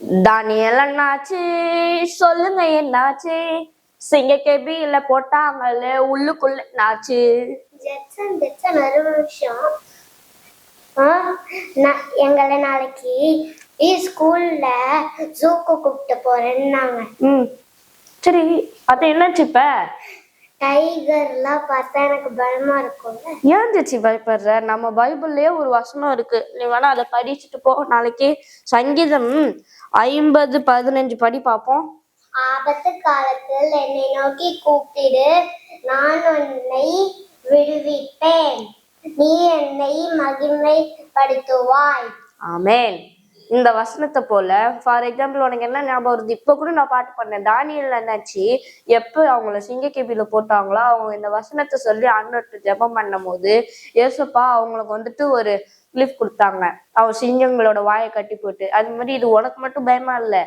Daniel என்னாச்சு சொல்லுங்க என்னாச்சு? சிங்க கேபியில போட்டாங்கல்ல உள்ளுக்குள்ள என்னாச்சு? ஜெட்சன் ஜெட்சன் ஒரு நிமிஷம். எங்களை நாளைக்கு ஸ்கூல்ல ஜூக்கு கூப்பிட்டு போறேன்னாங்க. ம். சரி அது என்னாச்சு இப்ப? டைகர்லாம் பார்த்தா எனக்கு பயமா இருக்கும்ல. ஏன் ஜெச்சி பயப்படுற? நம்ம பைபிள்லயே ஒரு வசனம் இருக்கு. நீ வேணா அதை படிச்சுட்டு போ. நாளைக்கு சங்கீதம் ஐம்பது பதினஞ்சு படி பார்ப்போம். ஆபத்து காலத்தில் என்னை நோக்கி கூப்பிடு. நான் உன்னை விடுவிப்பேன். நீ என்னை மகிமைப்படுத்துவாய். ஆமென். இந்த வசனத்தை போல ஃபார் எக்ஸாம்பிள் உனக்கு என்ன ஞாபகம் வருது? இப்ப கூட நான் பாட்டு பண்ணேன் தானியல் என்னாச்சு எப்போ அவங்கள சிங்க கேபியில போட்டாங்களோ அவங்க இந்த வசனத்தை சொல்லி ஆண்டவர்கிட்ட ஜெபம் பண்ணும் போது ஏசப்பா அவங்களுக்கு வந்துட்டு ஒரு கிளிஃப் கொடுத்தாங்க. அவங்க சிங்கங்களோட வாயை கட்டி போட்டு. அது மாதிரி இது உனக்கு மட்டும் பயமா இல்லை.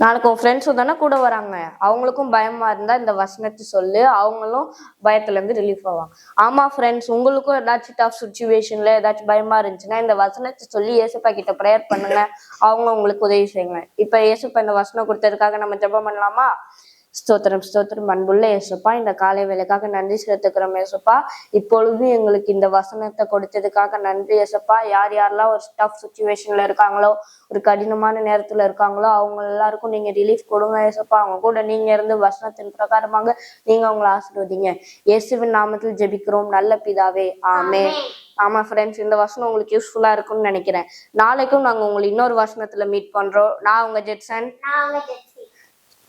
நாளைக்கு உன் ஃப்ரெண்ட்ஸும் தானே கூட வராங்க. அவங்களுக்கும் பயமா இருந்தா இந்த வசனத்தை சொல்லு. அவங்களும் பயத்துல இருந்து ரிலீஃப் ஆவாங்க. ஆமா ஃப்ரெண்ட்ஸ் உங்களுக்கும் ஏதாச்சும் டஃப் சுச்சுவேஷன்ல ஏதாச்சும் பயமா இருந்துச்சுன்னா இந்த வசனத்தை சொல்லி ஏசப்பா கிட்ட ப்ரேயர் பண்ணுங்க. அவங்க உங்களுக்கு உதவி செய்யுங்க இப்ப ஏசப்பா இந்த வசனம் கொடுத்ததுக்காக நம்ம ஜெபம் பண்ணலாமா? ஸ்தோத்திரம் ஸ்தோத்திரம். அன்புள்ள ஏசப்பா இந்த காலை வேலைக்காக நன்றி செலுத்துக்கிறோம் ஏசப்பா இப்பொழுதும் எங்களுக்கு இந்த வசனத்தை கொடுத்ததுக்காக நன்றி ஏசப்பா யார் யாரெல்லாம் ஒரு டஃப் சுச்சுவேஷன்ல இருக்காங்களோ ஒரு கடினமான நேரத்துல இருக்காங்களோ அவங்க எல்லாருக்கும் நீங்க ரிலீஃப் கொடுங்க ஏசப்பா அவங்க கூட நீங்க இருந்து வசனத்தின் பிரகாரமாக நீங்க அவங்களை ஆசிர்வதிங்க. இயேசுவின் நாமத்தில் ஜெபிக்கிறோம். நல்ல பிதாவே ஆமே ஆமா ஃப்ரெண்ட்ஸ் இந்த வசனம் உங்களுக்கு யூஸ்ஃபுல்லா இருக்கும்னு நினைக்கிறேன். நாளைக்கும் நாங்க உங்களை இன்னொரு வசனத்துல மீட் பண்றோம். நான் உங்க Jetson.